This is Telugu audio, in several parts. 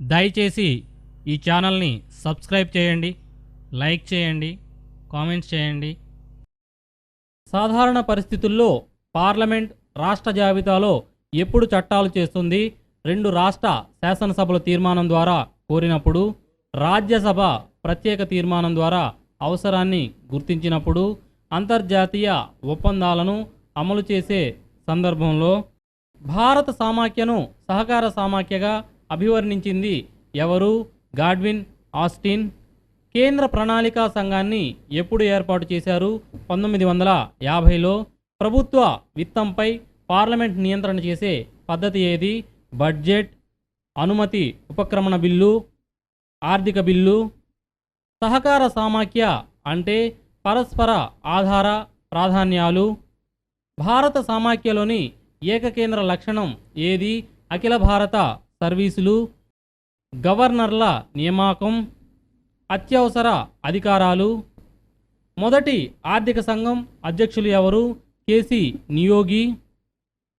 దయచేసి ఈ ఛానల్ని సబ్స్క్రైబ్ చేయండి లైక్ చేయండి కామెంట్స్ చేయండి. సాధారణ పరిస్థితుల్లో పార్లమెంట్ రాష్ట్ర జాబితాలో ఎప్పుడు చట్టాలు చేస్తుంది? రెండు రాష్ట్ర శాసనసభల తీర్మానం ద్వారా కోరినప్పుడు రాజ్యసభ ప్రత్యేక తీర్మానం ద్వారా అవసరాన్ని గుర్తించినప్పుడు అంతర్జాతీయ ఒప్పందాలను అమలు చేసే సందర్భంలో భారత సామాఖ్యను సహకార సామాఖ్యగా అభివర్ణించింది ఎవరు? Godwin Austin. కేంద్ర ప్రణాళికా సంఘాన్ని ఎప్పుడు ఏర్పాటు చేశారు? పంతొమ్మిది వందల యాభైలో ప్రభుత్వ విత్తంపై పార్లమెంట్ నియంత్రణ చేసే పద్ధతి ఏది? బడ్జెట్ అనుమతి ఉపక్రమణ బిల్లు ఆర్థిక బిల్లు. సహకార సామాఖ్య అంటే పరస్పర ఆధార ప్రాధాన్యాలు. భారత సామాఖ్యలోని ఏకకేంద్ర లక్షణం ఏది? అఖిల భారత సర్వీసులు గవర్నర్ల నియామకం అత్యవసర అధికారాలు. మొదటి ఆర్థిక సంఘం అధ్యక్షులు ఎవరు? కేసి నియోగి.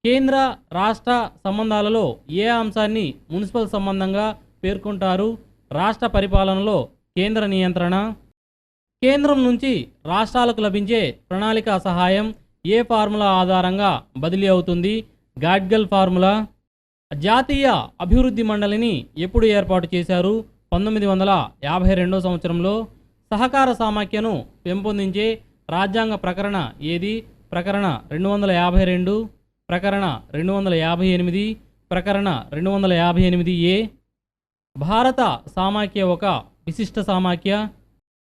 కేంద్ర రాష్ట్ర సంబంధాలలో ఏ అంశాన్ని మున్సిపల్ సంబంధంగా పేర్కొంటారు? రాష్ట్ర పరిపాలనలో కేంద్ర నియంత్రణ. కేంద్రం నుంచి రాష్ట్రాలకు లభించే ప్రణాళిక సహాయం ఏ ఫార్ములా ఆధారంగా బదిలీ అవుతుంది? గాడ్గల్ ఫార్ములా. జాతీయ అభివృద్ధి మండలిని ఎప్పుడు ఏర్పాటు చేశారు? పంతొమ్మిది వందల యాభై రెండో సంవత్సరంలో సహకార సామాఖ్యను పెంపొందించే రాజ్యాంగ ప్రకరణ ఏది? ప్రకరణ రెండు వందల యాభై రెండు ప్రకరణ రెండు వందల యాభై ఎనిమిది ప్రకరణ రెండు వందల యాభై ఎనిమిది ఏ? భారత సామాఖ్య ఒక విశిష్ట సామాఖ్య.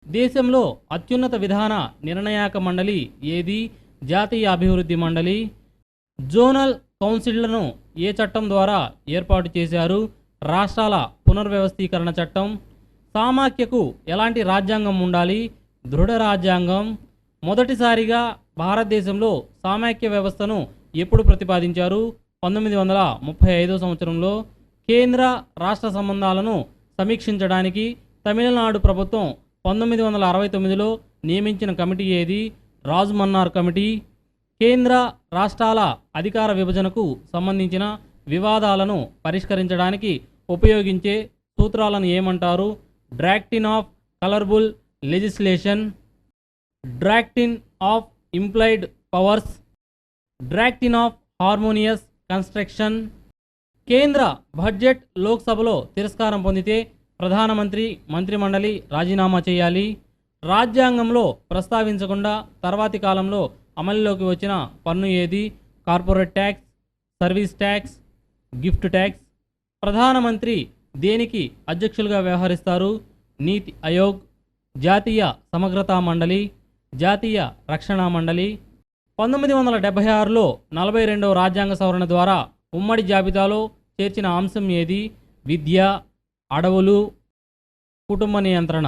దేశంలో అత్యున్నత విధాన నిర్ణయాక మండలి ఏది? జాతీయ అభివృద్ధి మండలి. జోనల్ కౌన్సిళ్ళను ఏ చట్టం ద్వారా ఏర్పాటు చేశారు? రాష్ట్రాల పునర్వ్యవస్థీకరణ చట్టం. సామాఖ్యకు ఎలాంటి రాజ్యాంగం ఉండాలి? దృఢ రాజ్యాంగం. మొదటిసారిగా భారతదేశంలో సామాఖ్య వ్యవస్థను ఎప్పుడు ప్రతిపాదించారు? పంతొమ్మిది వందల ముప్పై ఐదో సంవత్సరంలో కేంద్ర రాష్ట్ర సంబంధాలను సమీక్షించడానికి తమిళనాడు ప్రభుత్వం పంతొమ్మిది వందల అరవై తొమ్మిదిలో నియమించిన కమిటీ ఏది? రాజ్మన్నార్ కమిటీ. కేంద్ర రాష్ట్రాల అధికార విభజనకు సంబంధించిన వివాదాలను పరిష్కరించడానికి ఉపయోగించే సూత్రాలను ఏమంటారు? Doctrine of colourable legislation doctrine of implied powers doctrine of harmonious construction కేంద్ర బడ్జెట్ లోక్సభలో తిరస్కారం పొందితే ప్రధానమంత్రి మంత్రిమండలి రాజీనామా చేయాలి. రాజ్యాంగంలో ప్రస్తావించకుండా తర్వాతి కాలంలో అమలులోకి వచ్చిన పన్ను ఏది? Corporate tax service tax gift tax. ప్రధానమంత్రి దేనికి అధ్యక్షులుగా వ్యవహరిస్తారు? నీతి ఆయోగ్ జాతీయ సమగ్రతా మండలి జాతీయ రక్షణ మండలి. పంతొమ్మిది వందల డెబ్బై ఆరులో నలభై రెండవ రాజ్యాంగ సవరణ ద్వారా ఉమ్మడి జాబితాలో చేర్చిన అంశం ఏది? విద్య అడవులు కుటుంబ నియంత్రణ.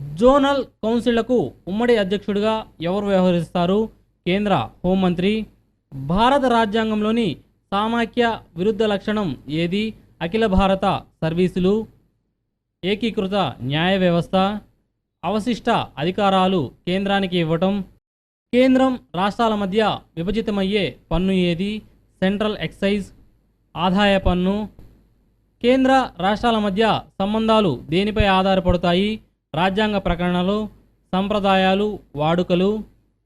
జోనల్ కౌన్సిళ్ళకు ఉమ్మడి అధ్యక్షుడిగా ఎవరు వ్యవహరిస్తారు? కేంద్ర హోంమంత్రి. భారత రాజ్యాంగంలోని సామాఖ్య విరుద్ధ లక్షణం ఏది? అఖిల భారత సర్వీసులు. ఏకీకృత న్యాయ వ్యవస్థ. అవశిష్ట అధికారాలు కేంద్రానికి ఇవ్వటం. కేంద్రం రాష్ట్రాల మధ్య విభజితమయ్యే పన్ను ఏది? Central excise. ఆదాయ పన్ను. కేంద్ర రాష్ట్రాల మధ్య సంబంధాలు దేనిపై ఆధారపడతాయి? రాజ్యాంగ ప్రకటనలు సంప్రదాయాలు వాడుకలు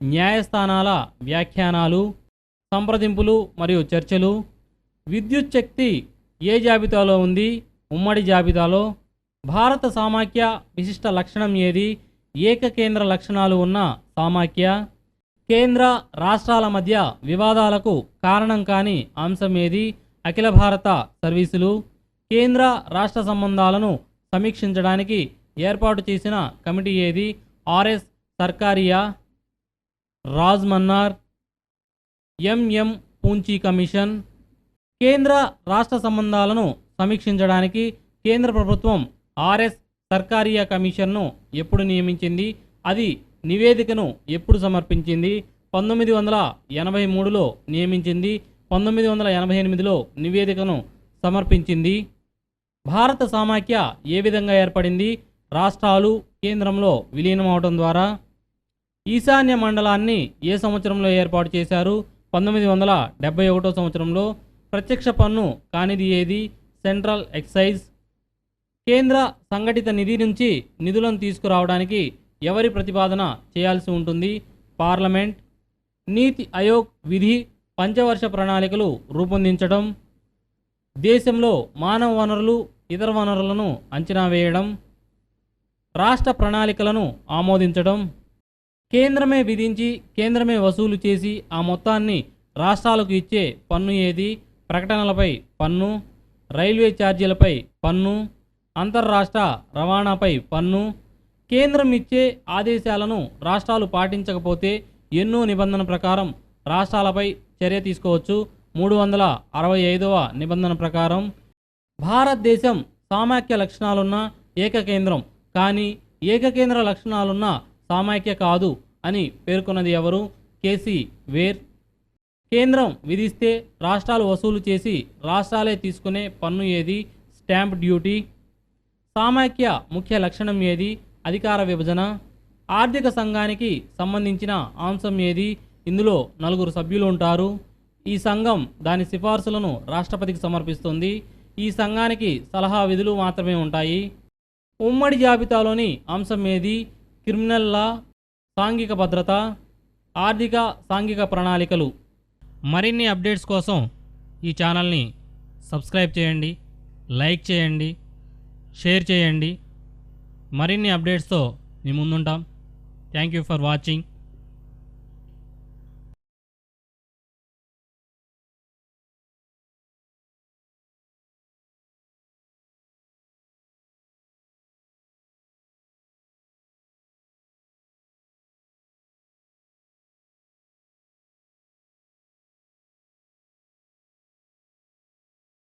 న్యాయస్థానాల వ్యాఖ్యానాలు సంప్రదింపులు మరియు చర్చలు విద్యుత్ శక్తి ఏ జాబితాలో ఉంది ఉమ్మడి జాబితాలో భారత సామాఖ్య విశిష్ట లక్షణం ఏది ఏకకేంద్ర లక్షణాలు ఉన్న సామాఖ్య కేంద్ర రాష్ట్రాల మధ్య వివాదాలకు కారణం కాని అంశం ఏది అఖిల భారత సర్వీసులు కేంద్ర రాష్ట్ర సంబంధాలను సమీక్షించడానికి ఏర్పాటు చేసిన కమిటీ ఏది? RS Sarkaria? Raj Mannar MM Punchhi commission? కేంద్ర రాష్ట్ర సంబంధాలను సమీక్షించడానికి కేంద్ర ప్రభుత్వం ఆర్ఎస్ సర్కారియా కమిషన్ను ఎప్పుడు నియమించింది? అది నివేదికను ఎప్పుడు సమర్పించింది? పంతొమ్మిది వందల ఎనభై మూడులో నియమించింది. పంతొమ్మిది వందల ఎనభై ఎనిమిదిలో నివేదికను సమర్పించింది. భారత సామాఖ్య ఏ విధంగా ఏర్పడింది? రాష్ట్రాలు కేంద్రంలో విలీనం అవడం ద్వారా ఈశాన్య మండలాన్ని ఏ సంవత్సరంలో ఏర్పాటు చేశారు? పంతొమ్మిది వందల డెబ్బై ఒకటో సంవత్సరంలో ప్రత్యక్ష పన్ను కానిది ఏది? Central excise. కేంద్ర సంఘటిత నిధి నుంచి నిధులను తీసుకురావడానికి ఎవరి ప్రతిపాదన చేయాల్సి ఉంటుంది? పార్లమెంట్. నీతి ఆయోగ్ విధి పంచవర్ష ప్రణాళికలు రూపొందించడం దేశంలో మానవ వనరులు ఇతర వనరులను అంచనా వేయడం. రాష్ట్ర ప్రణాళికలను ఆమోదించడం కేంద్రమే విధించి కేంద్రమే వసూలు చేసి ఆ మొత్తాన్ని రాష్ట్రాలకు ఇచ్చే పన్ను ఏది? ప్రకటనలపై పన్ను రైల్వే ఛార్జీలపై పన్ను అంతర్రాష్ట్ర రవాణాపై పన్ను కేంద్రం ఇచ్చే ఆదేశాలను రాష్ట్రాలు పాటించకపోతే ఎన్నో నిబంధన ప్రకారం రాష్ట్రాలపై చర్య తీసుకోవచ్చు. మూడు వందల అరవై ఐదవ నిబంధన ప్రకారం భారతదేశం సామాఖ్య లక్షణాలున్న ఏకకేంద్రం కానీ ఏకకేంద్ర లక్షణాలున్న సామాఖ్య కాదు అని పేర్కొన్నది ఎవరు? KC Wheare. కేంద్రం విధిస్తే రాష్ట్రాలు వసూలు చేసి రాష్ట్రాలే తీసుకునే పన్ను ఏది? Stamp duty. సామాఖ్య ముఖ్య లక్షణం ఏది? అధికార విభజన. ఆర్థిక సంఘానికి సంబంధించిన అంశం ఏది? ఇందులో నలుగురు సభ్యులు ఉంటారు. ఈ సంఘం దాని సిఫార్సులను రాష్ట్రపతికి సమర్పిస్తుంది. ఈ సంఘానికి సలహా విధులు మాత్రమే ఉంటాయి. ఉమ్మడి జాబితాలోని అంశం ఏది? క్రిమినల్ లా సాంఘిక భద్రత ఆర్థిక సాంఘిక ప్రణాళికలు. మరిన్ని అప్డేట్స్ కోసం ఈ ఛానల్ని సబ్స్క్రైబ్ చేయండి లైక్ చేయండి షేర్ చేయండి. మరిన్ని అప్డేట్స్తో మీ ముందుంటాం. Thank you for watching.